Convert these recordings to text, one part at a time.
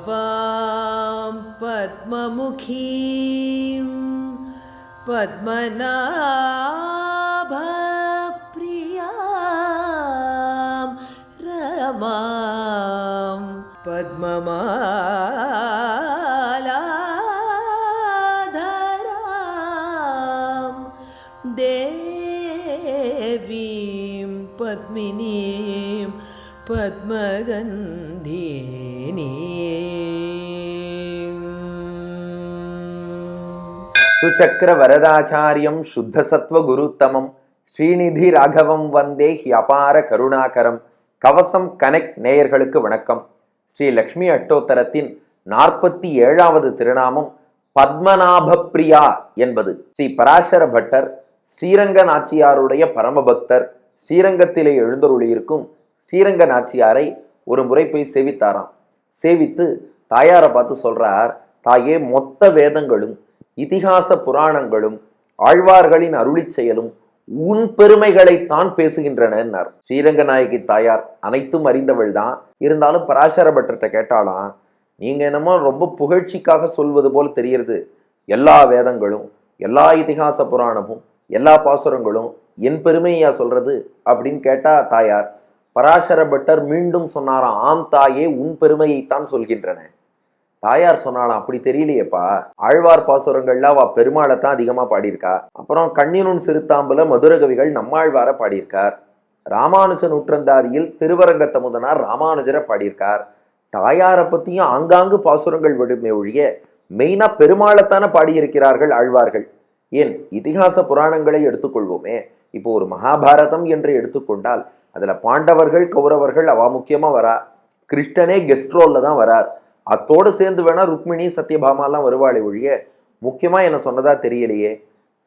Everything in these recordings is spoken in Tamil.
पद्मोद्भवां पद्ममुखीं पद्मनाभप्रियाँ रमां पद्ममालाधरां നീം சுச்சக்கர வரதாச்சாரியம் சுத்த சத்வ குருத்தமம் ஸ்ரீநிதி ராகவம் வந்தே ஹி அபார கருணாகரம் கவசம் கனெக்ட் நேயர்களுக்கு வணக்கம். ஸ்ரீ லக்ஷ்மி அட்டோத்தரத்தின் நாற்பத்தி ஏழாவது திருநாமம் பத்மநாப பிரியா என்பது. ஸ்ரீ பராசர பட்டர் ஸ்ரீரங்கநாச்சியாருடைய பரமபக்தர் ஸ்ரீரங்கத்திலே எழுந்தருளியிருக்கும் ஸ்ரீரங்க நாச்சியாரை ஒரு முறை போய் சேவித்தாராம். சேவித்து தாயாரை பார்த்து சொல்றார் தாயே மொத்த வேதங்களும் இதிகாச புராணங்களும் ஆழ்வார்களின் அருளிச் செயலும் உன் பெருமைகளைத்தான் பேசுகின்றனர் ஸ்ரீரங்க நாயகி தாயார் அனைத்தும் அறிந்தவள் தான். இருந்தாலும் பராசர பட்டர்கிட்ட கேட்டாலாம் நீங்க என்னமோ ரொம்ப புகழ்ச்சிக்காக சொல்வது போல் தெரிகிறது. எல்லா வேதங்களும் எல்லா இதிகாச புராணமும் எல்லா பாசுரங்களும் என் பெருமையா சொல்றது? அப்படின்னு கேட்டா தாயார் பராசர பட்டர் மீண்டும் சொன்னாராம் ஆம் தாயே உன் பெருமையைத்தான் சொல்கின்றன. தாயார் சொன்னாலாம் அப்படி தெரியலையேப்பா. ஆழ்வார் பாசுரங்கள்ல அவ பெருமாளை தான் அதிகமா பாடியிருக்கா. அப்புறம் கண்ணினுன் சிறுத்தாம்புல மதுரகவிகள் நம்மாழ்வார பாடியிருக்கார். ராமானுஜ நூற்றந்தாதியில் திருவரங்கத்த முதனார் ராமானுஜரை பாடியிருக்கார். தாயாரை பத்தியும் ஆங்காங்கு பாசுரங்கள் விடுமே ஒழிய மெயினா பெருமாளைத்தானே பாடியிருக்கிறார்கள் ஆழ்வார்கள். ஏன் இதிகாச புராணங்களை எடுத்துக்கொள்வோமே. இப்போ ஒரு மகாபாரதம் என்று எடுத்துக்கொண்டால் அதில் பாண்டவர்கள் கௌரவர்கள் அவா முக்கியமாக வரா. கிருஷ்ணனே கெஸ்ட் ரோலில் தான் வரார் அத்தோடு சேர்ந்து வேணால் ருக்மிணி சத்யபாமாலாம் வருவாளே ஒழிய முக்கியமாக என்ன சொன்னதா தெரியலையே.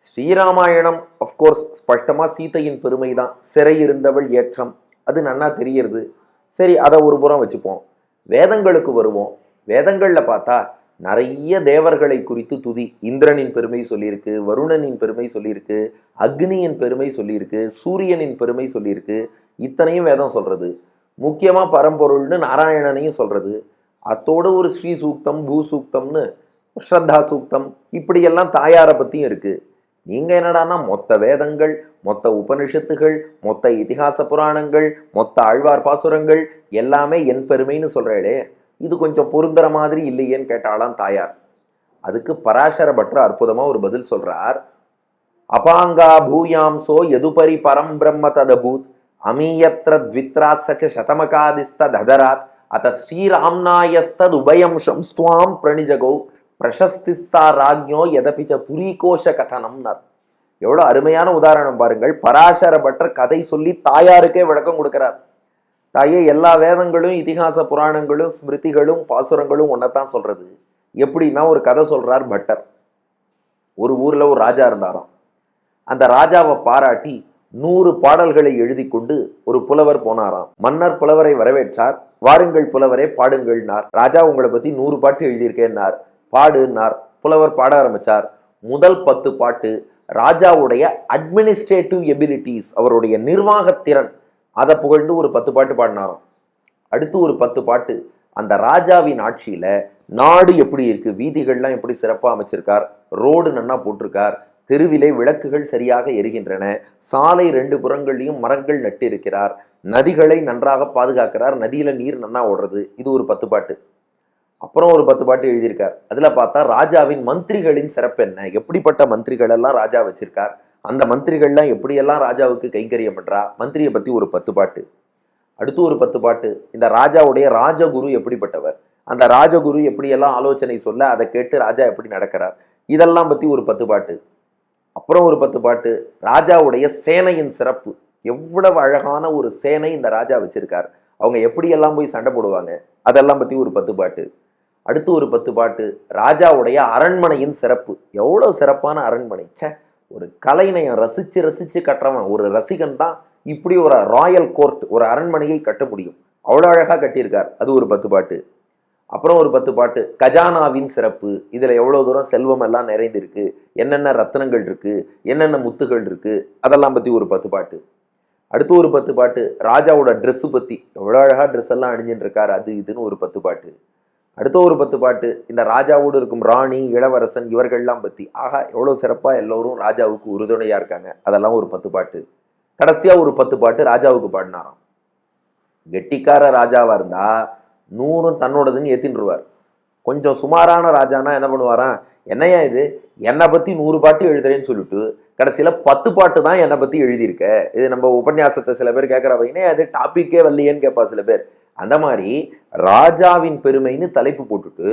ஸ்ரீராமாயணம் அஃப்கோர்ஸ் ஸ்பஷ்டமாக சீதையின் பெருமை தான். சிறை இருந்தவள் ஏற்றம். அது நன்னா தெரியறது. சரி அதை ஒரு புறம் வச்சுப்போம். வேதங்களுக்கு வருவோம். வேதங்களில் பார்த்தா நிறைய தேவர்களை குறித்து துதி. இந்திரனின் பெருமை சொல்லியிருக்கு வருணனின் பெருமை சொல்லியிருக்கு அக்னியின் பெருமை சொல்லியிருக்கு சூரியனின் பெருமை சொல்லியிருக்கு. இத்தனையும் வேதம் சொல்றது. முக்கியமாக பரம்பொருள்னு நாராயணனையும் சொல்றது. அத்தோடு ஒரு ஸ்ரீ சூக்தம் பூ சூக்தம்னு ஸ்ரத்தா சூக்தம் இப்படியெல்லாம் தாயாரை பற்றியும் இருக்கு. நீங்கள் என்னடான்னா மொத்த வேதங்கள் மொத்த உபனிஷத்துகள் மொத்த இதிகாச புராணங்கள் மொத்த ஆழ்வார் பாசுரங்கள் எல்லாமே என் பெருமைன்னு சொல்கிறேளே இது கொஞ்சம் பொருந்துற மாதிரி இல்லையேன்னு கேட்டாலாம் தாயார். அதுக்கு பராசர பட்டர் அற்புதமா ஒரு பதில் சொல்றார். அபாங்கா பூயாம்சோ எதுபரி பரம் பிரம்ம ததபூத் அமீயத்ர த்வித்ராசச்ச சதமகாதிஸ்ததராத் அத ஸ்ரீராம்னாயஸ்தது உபயம் சம்ஸ்துவாம் பிரணிஜகோ பிரசஸ்திஸ்தா ராஜ்யோ எதபிச்ச புரிகோஷ கதனம்னார் எவ்வளவு அருமையான உதாரணம் பாருங்கள். பராசர பட்டர் கதை சொல்லி தாயாருக்கே விளக்கம் கொடுக்கிறார். தாயே எல்லா வேதங்களும் இதிகாச புராணங்களும் ஸ்மிருதிகளும் பாசுரங்களும் ஒன்றைத்தான் சொல்கிறது எப்படின்னா ஒரு கதை சொல்கிறார் பட்டர். ஒரு ஊரில் ஒரு ராஜா இருந்தாராம். அந்த ராஜாவை பாராட்டி நூறு பாடல்களை எழுதி கொண்டு ஒரு புலவர் போனாராம். மன்னர் புலவரை வரவேற்றார். வாருங்கள் புலவரே பாடுங்கள்னார். ராஜா உங்களை பற்றி நூறு பாட்டு எழுதியிருக்கேன்னார். பாடுனார் புலவர் பாட ஆரம்பிச்சார். முதல் பத்து பாட்டு ராஜாவுடைய அட்மினிஸ்ட்ரேட்டிவ் எபிலிட்டிஸ் அவருடைய நிர்வாகத்திறன் அதை புகழ்ந்து ஒரு பத்து பாட்டு பாடினாராம். அடுத்து ஒரு பத்து பாட்டு அந்த ராஜாவின் ஆட்சியில் நாடு எப்படி இருக்குது வீதிகள்லாம் எப்படி சிறப்பாக அமைச்சிருக்கார் ரோடு நன்னா போட்டிருக்கார் தெருவிலே விளக்குகள் சரியாக எரிகின்றன சாலை ரெண்டு புறங்கள்லையும் மரங்கள் நட்டு இருக்கிறார் நதிகளை நன்றாக பாதுகாக்கிறார் நதியில் நீர் நன்னா ஓடுறது இது ஒரு பத்து பாட்டு. அப்புறம் ஒரு பத்து பாட்டு எழுதியிருக்கார். அதில் பார்த்தா ராஜாவின் மந்திரிகளின் சிறப்பு என்ன? எப்படிப்பட்ட மந்திரிகள் எல்லாம் ராஜா வச்சிருக்கார்? அந்த மந்திரிகள்லாம் எப்படியெல்லாம் ராஜாவுக்கு கைங்கரியம் பண்ணுறா மந்திரியை பற்றி ஒரு பத்து பாட்டு. அடுத்து ஒரு பத்து பாட்டு. இந்த ராஜாவுடைய ராஜகுரு எப்படிப்பட்டவர்? அந்த ராஜகுரு எப்படியெல்லாம் ஆலோசனை சொல்ல அதை கேட்டு ராஜா எப்படி நடக்கிறார்? இதெல்லாம் பற்றி ஒரு பத்து பாட்டு. அப்புறம் ஒரு பத்து பாட்டு. ராஜாவுடைய சேனையின் சிறப்பு. எவ்வளவு அழகான ஒரு சேனை இந்த ராஜா வச்சிருக்கார். அவங்க எப்படியெல்லாம் போய் சண்டை போடுவாங்க? அதெல்லாம் பற்றி ஒரு பத்து பாட்டு. அடுத்து ஒரு பத்து பாட்டு. ராஜாவுடைய அரண்மனையின் சிறப்பு. எவ்வளோ சிறப்பான அரண்மனை. ச்சே. ஒரு கலைநயம் ரசித்து ரசித்து கட்டுறவன் ஒரு ரசிகன் தான் இப்படி ஒரு ராயல் கோர்ட் ஒரு அரண்மனையை கட்ட முடியும். அவ்வளோ அழகாக கட்டியிருக்கார். அது ஒரு பத்து பாட்டு. அப்புறம் ஒரு பத்து பாட்டு கஜானாவின் சிறப்பு இதில் எவ்வளோ தூரம் செல்வம் எல்லாம் நிறைந்திருக்கு. என்னென்ன ரத்னங்கள் இருக்குது என்னென்ன முத்துகள் இருக்குது அதெல்லாம் பற்றி ஒரு பத்து பாட்டு. அடுத்து ஒரு பத்து பாட்டு ராஜாவோட ட்ரெஸ்ஸு பற்றி எவ்வளோ அழகாக ட்ரெஸ் எல்லாம் அணிஞ்சுட்டு இருக்காரு அது இதுன்னு ஒரு பத்து பாட்டு. அடுத்த ஒரு பத்து பாட்டு இந்த ராஜாவோடு இருக்கும் ராணி இளவரசன் இவர்கள்லாம் பற்றி ஆகா எவ்வளோ சிறப்பாக எல்லோரும் ராஜாவுக்கு உறுதுணையாக இருக்காங்க. அதெல்லாம் ஒரு பத்து பாட்டு. கடைசியாக ஒரு பத்து பாட்டு ராஜாவுக்கு பாடினாராம். கெட்டிக்கார ராஜாவாக இருந்தால் நூறும் தன்னோடதுன்னு ஏத்தின்றுவார் கொஞ்சம் சுமாரான ராஜானா என்ன பண்ணுவாராம் என்னையா இது? என்னை பற்றி நூறு பாட்டு எழுதுறேன்னு சொல்லிட்டு கடைசியில் பத்து பாட்டு தான் என்னை பற்றி எழுதியிருக்க. இது நம்ம உபன்யாசத்தை சில பேர் கேட்குற அது டாப்பிக்கே வரலையேன்னு கேட்பா சில பேர். அந்த மாதிரி ராஜாவின் பெருமைன்னு தலைப்பு போட்டுட்டு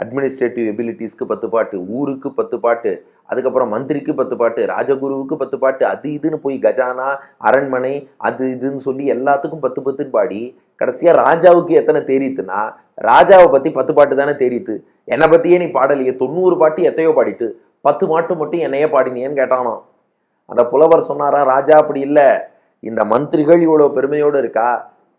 அட்மினிஸ்ட்ரேட்டிவ் எபிலிட்டிஸ்க்கு பத்து பாட்டு ஊருக்கு பத்து பாட்டு அதுக்கப்புறம் மந்திரிக்கு பத்து பாட்டு ராஜகுருவுக்கு பத்து பாட்டு அது இதுன்னு போய் கஜானா அரண்மனை அது இதுன்னு சொல்லி எல்லாத்துக்கும் பத்து பத்துன்னு பாடி கடைசியாக ராஜாவுக்கு எத்தனை தேரித்துனா ராஜாவை பற்றி பத்து பாட்டு தானே தேரித்து. என்னை பற்றியே நீ பாடலையே தொண்ணூறு பாட்டு எத்தையோ பாடிட்டு பத்து மாட்டு மட்டும் என்னையே பாடினியேன்னு கேட்டானோ அந்த புலவர் சொன்னாரா ராஜா அப்படி இல்லை இந்த மந்திரிகள் இவ்வளோ பெருமையோடு இருக்கா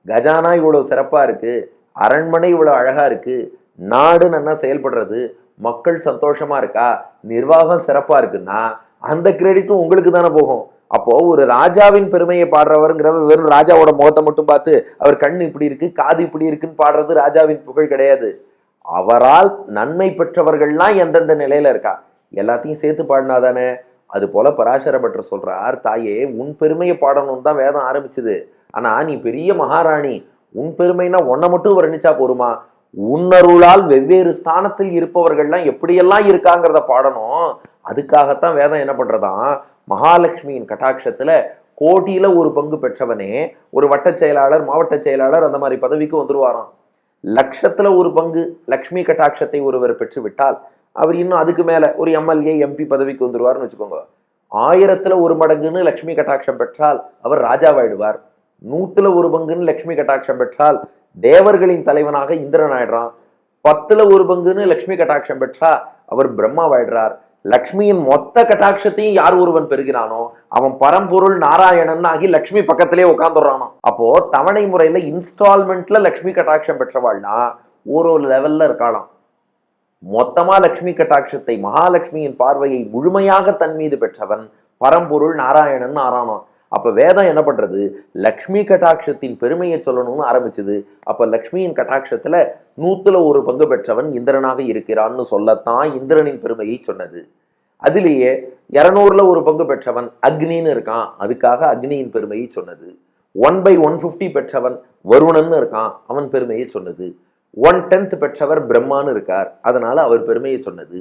கஜானா இவ்வளோ சிறப்பாக இருக்குது அரண்மனை இவ்வளோ அழகாக இருக்குது நாடு நல்லா செயல்படுறது மக்கள் சந்தோஷமாக இருக்கா நிர்வாகம் சிறப்பாக இருக்குன்னா அந்த கிரெடிட்டும் உங்களுக்கு தானே போகும். அப்போ ஒரு ராஜாவின் பெருமையை பாடுறவருங்கிறவர் வெறும் ராஜாவோட முகத்தை மட்டும் பார்த்து அவர் கண் இப்படி இருக்கு காது இப்படி இருக்குன்னு பாடுறது ராஜாவின் புகழ் கிடையாது. அவரால் நன்மை பெற்றவர்கள்லாம் எந்தெந்த நிலையில இருக்கா? எல்லாத்தையும் சேர்த்து பாடினாதானே அது போல பராசர பட்டர் சொல்றார் தாயே உன் பெருமையை பாடணும்னு தான் வேதம் ஆரம்பிச்சது. ஆனா நீ பெரிய மகாராணி உன் பெருமைனா உன்னை மட்டும் வர்ணிச்சா போருமா? உன்னருளால் வெவ்வேறு ஸ்தானத்தில் இருப்பவர்கள்லாம் எப்படியெல்லாம் இருக்காங்கிறத பாடணும். அதுக்காகத்தான் வேதம் என்ன பண்றதாம் மகாலட்சுமியின் கட்டாட்சத்துல கோட்டியில ஒரு பங்கு பெற்றவனே ஒரு வட்டச் செயலாளர் மாவட்ட செயலாளர் அந்த மாதிரி பதவிக்கு வந்துருவாராம். லட்சத்துல ஒரு பங்கு லக்ஷ்மி கட்டாட்சத்தை ஒருவர் பெற்றுவிட்டால் அவர் இன்னும் அதுக்கு மேல ஒரு எம்எல்ஏ எம்பி பதவிக்கு வந்துருவார்னு வச்சுக்கோங்க. ஆயிரத்துல ஒரு மடங்குன்னு லக்ஷ்மி கட்டாட்சம் பெற்றால் அவர் ராஜாவாயிடுவார். நூத்துல ஒரு பங்குன்னு லக்ஷ்மி கட்டாட்சம் பெற்றால் தேவர்களின் தலைவனாக இந்திரன் ஆயிடுறான் பத்துல ஒரு பங்குன்னு லக்ஷ்மி கட்டாட்சம் பெற்றா அவர் பிரம்மாவாயிடுறார். லக்ஷ்மியின் மொத்த கட்டாட்சத்தையும் யார் ஒருவன் பெறுகிறானோ அவன் பரம்பொருள் நாராயணன் ஆகி லக்ஷ்மி பக்கத்திலே உட்காந்துடுறானோ அப்போ தவணை முறையில இன்ஸ்டால்மெண்ட்ல லக்ஷ்மி கட்டாட்சம் பெற்றவாள்னா ஒரு ஒரு லெவல்ல இருக்கலாம் மொத்தமா லக்ஷ்மி கட்டாட்சத்தை மகாலட்சுமியின் பார்வையை முழுமையாக தன் மீது பெற்றவன் பரம்பொருள் நாராயணன் ஆறானான் அப்போ வேதம் என்ன பண்ணுறது லக்ஷ்மி கட்டாட்சத்தின் பெருமையை சொல்லணும்னு ஆரம்பிச்சது. அப்போ லக்ஷ்மியின் கட்டாட்சத்தில் நூற்றுல ஒரு பங்கு பெற்றவன் இந்திரனாக இருக்கிறான்னு சொல்லத்தான் இந்திரனின் பெருமையை சொன்னது. அதிலேயே இரநூறுல ஒரு பங்கு பெற்றவன் அக்னின்னு இருக்கான். அதுக்காக அக்னியின் பெருமையை சொன்னது. ஒன் பை ஒன் ஃபிஃப்டி பெற்றவன் வருணன்னு இருக்கான். அவன் பெருமையை சொன்னது. ஒன் டென்த் பெற்றவர் பிரம்மான்னு இருக்கார். அதனால அவர் பெருமையை சொன்னது.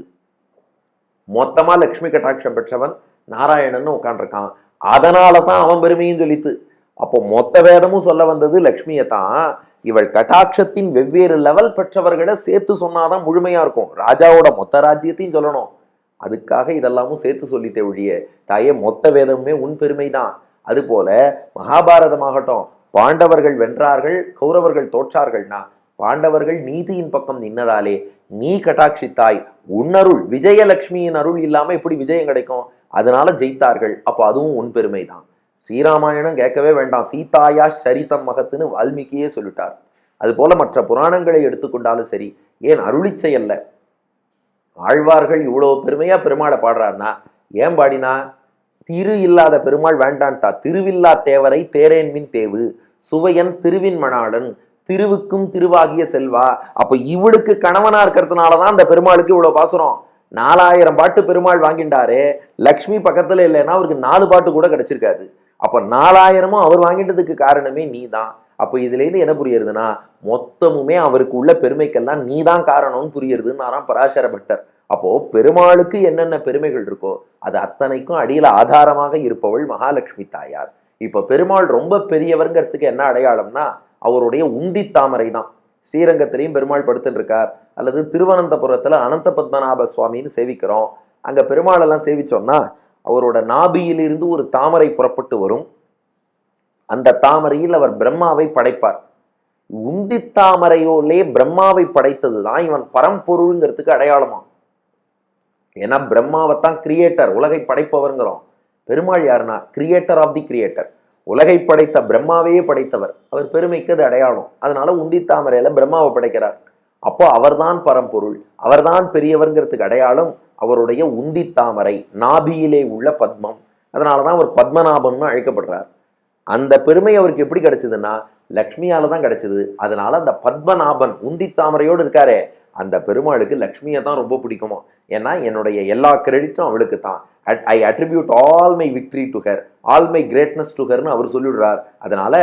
மொத்தமாக லக்ஷ்மி கட்டாட்சம் பெற்றவன் நாராயணன்னு உட்காண்டிருக்கான் அதனால தான் அவன் பெருமையும் சொல்லித்து அப்போ மொத்த வேதமும் சொல்ல வந்தது லக்ஷ்மியை தான். இவள் கட்டாட்சத்தின் வெவ்வேறு லெவல் பெற்றவர்களை சேர்த்து சொன்னாதான் முழுமையா இருக்கும். ராஜாவோட மொத்த ராஜ்யத்தையும் சொல்லணும். அதுக்காக இதெல்லாமும் சேர்த்து சொல்லித்தே ஒழிய தாயே மொத்த வேதமுமே உன் பெருமை தான் அதுபோல மகாபாரதமாகட்டும் பாண்டவர்கள் வென்றார்கள் கௌரவர்கள் தோற்றார்கள்னா பாண்டவர்கள் நீதியின் பக்கம் நின்னதாலே நீ கட்டாட்சித்தாய் உன்னருள் விஜயலட்சுமியின் அருள் இல்லாம எப்படி விஜயம் கிடைக்கும்? அதனால ஜெயித்தார்கள். அப்போ அதுவும் உன் பெருமை தான் ஸ்ரீராமாயணம் கேட்கவே வேண்டாம். சீதாயா சரிதம் மகத்துன்னு வால்மீகியே சொல்லிட்டார். அது போல மற்ற புராணங்களை எடுத்துக்கொண்டாலும் சரி ஏன் அருளி செயல்ல ஆழ்வார்கள் இவ்வளவு பெருமையா பெருமாளை பாடுறாருன்னா ஏன் பாடினா திரு இல்லாத பெருமாள் வேண்டான்ட்டா. திருவில்லா தேவரை தேரேன்மின் தேவு சுவையன் திருவின் மணாளன் திருவுக்கும் திருவாகிய செல்வா. அப்ப இவளுக்கு கணவனா இருக்கிறதுனாலதான் அந்த பெருமாளுக்கு இவ்வளவு பாசுரம். நாலாயிரம் பாட்டு பெருமாள் வாங்கிட்டாரு லக்ஷ்மி பக்கத்தில் இல்லைன்னா அவருக்கு நாலு பாட்டு கூட கிடைச்சிருக்காது. அப்போ நாலாயிரமும் அவர் வாங்கிட்டதுக்கு காரணமே நீ தான் அப்போ இதுலேருந்து என்ன புரியுறதுன்னா மொத்தமுமே அவருக்கு உள்ள பெருமைக்கெல்லாம் நீ தான் காரணம்னு புரியுறதுன்னாராம் பராசர பட்டர் அப்போ பெருமாளுக்கு என்னென்ன பெருமைகள் இருக்கோ அது அத்தனைக்கும் அடியில் ஆதாரமாக இருப்பவள் மகாலட்சுமி தாயார். இப்போ பெருமாள் ரொம்ப பெரியவர்ங்கிறதுக்கு என்ன அடையாளம்னா அவருடைய உந்தி தாமரை தான் ஸ்ரீரங்கத்திலையும் பெருமாள் படுத்துட்டு இருக்கார் அல்லது திருவனந்தபுரத்துல அனந்த பத்மநாப சுவாமின்னு சேவிக்கிறோம். அங்க பெருமாளெல்லாம் சேவிச்சோம்னா அவரோட நாபியிலிருந்து ஒரு தாமரை புறப்பட்டு வரும். அந்த தாமரையில் அவர் பிரம்மாவை படைப்பார். உந்தி தாமரையோலே பிரம்மாவை படைத்தது தான் இவன் பரம்பொருளுங்கிறதுக்கு அடையாளமா ஏன்னா பிரம்மாவை தான் கிரியேட்டர் உலகை படைப்பவர்ங்கிறோம். பெருமாள் யாருன்னா கிரியேட்டர் ஆஃப் தி கிரியேட்டர் உலகை படைத்த பிரம்மாவையே படைத்தவர். அவர் பெருமைக்கு அது அடையாளம். அதனால உந்தி தாமரையில பிரம்மாவை படைக்கிறார். அப்போ அவர்தான் பரம்பொருள் அவர்தான் பெரியவர்ங்கிறதுக்கு அடையாளம் அவருடைய உந்தி தாமரை நாபியிலே உள்ள பத்மம். அதனாலதான் அவர் பத்மநாபம்னு அழைக்கப்படுறார். அந்த பெருமை அவருக்கு எப்படி கிடைச்சதுன்னா லக்ஷ்மியால தான் கிடைச்சது. அதனால அந்த பத்மநாபன் உந்தி தாமரையோடு இருக்காரே அந்த பெருமாளுக்கு லக்ஷ்மியை தான் ரொம்ப பிடிக்குமோ? ஏன்னா என்னுடைய எல்லா கிரெடிட்டும் அவளுக்கு தான். At I attribute all my victory to her all my greatness to ஹர்னு அவர் சொல்லிடுறார். அதனால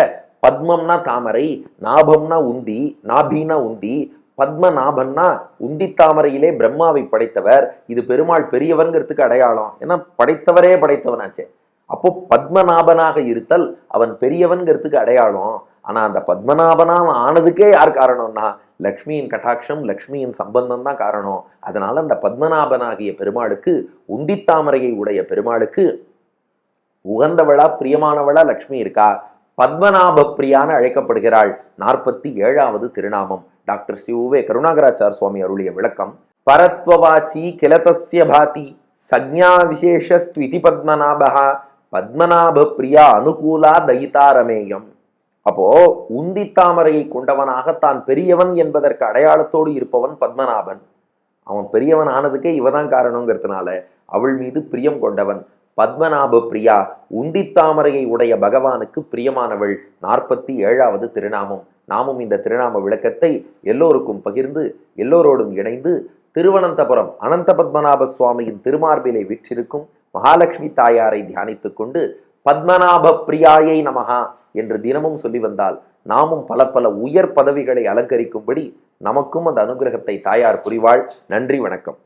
பத்மம்னா தாமரை நாபம்னா உந்தி நாபின்னா உந்தி பத்மநாபன்னா உந்தி தாமரையிலே பிரம்மாவை படைத்தவர். இது பெருமாள் பெரியவன்கிறதுக்கு அடையாளம். ஏன்னா படைத்தவரே படைத்தவனாச்சே. அப்போ பத்மநாபனாக இருத்தல் அவன் பெரியவன்கிறதுக்கு அடையாளம். ஆனா அந்த பத்மநாபனாக ஆனதுக்கே யார் காரணம்னா லக்ஷ்மியின் கட்டாட்சம் லக்ஷ்மியின் சம்பந்தம் தான் காரணம். அதனால அந்த பத்மநாபனாகிய பெருமாளுக்கு உந்தித்தாமரையை உடைய பெருமாளுக்கு உகந்தவளா பிரியமானவளா லக்ஷ்மி இருக்கா? பத்மநாப பிரியான அழைக்கப்படுகிறாள் நாற்பத்தி ஏழாவது திருநாமம். டாக்டர் ஸ்ரீ உவே கருணாகராச்சார் சுவாமி அருளிய விளக்கம் பரத்வவாச்சி கிலதஸ்ய பாதி சஜ்ஞா விசேஷஸ்துவிதி பத்மநாபா பத்மநாப பிரியா அனுகூலா தயிதாரமேயம். அப்போ உந்தி தாமரையை கொண்டவனாக தான் பெரியவன் என்பதற்கு அடையாளத்தோடு இருப்பவன் பத்மநாபன். அவன் பெரியவன் ஆனதுக்கே இவதான் காரணங்கிறதுனால அவள் மீது பிரியம் கொண்டவன் பத்மநாப பிரியா உந்தி தாமரையை உடைய பகவானுக்கு பிரியமானவள் நாற்பத்தி ஏழாவது திருநாமம். நாமும் இந்த திருநாம விளக்கத்தை எல்லோருக்கும் பகிர்ந்து எல்லோரோடும் இணைந்து திருவனந்தபுரம் அனந்த பத்மநாப சுவாமியின் திருமார்பிலை விற்றிருக்கும் மகாலட்சுமி தாயாரை தியானித்துக் கொண்டு பத்மநாப பிரியாயை நமகா என்று தினமும் சொல்லி வந்தால் நாமும் பல பல உயர் பதவிகளை அலங்கரிக்கும்படி நமக்கும் அந்த அனுகிரகத்தை தாயார் புரிவாள். நன்றி வணக்கம்.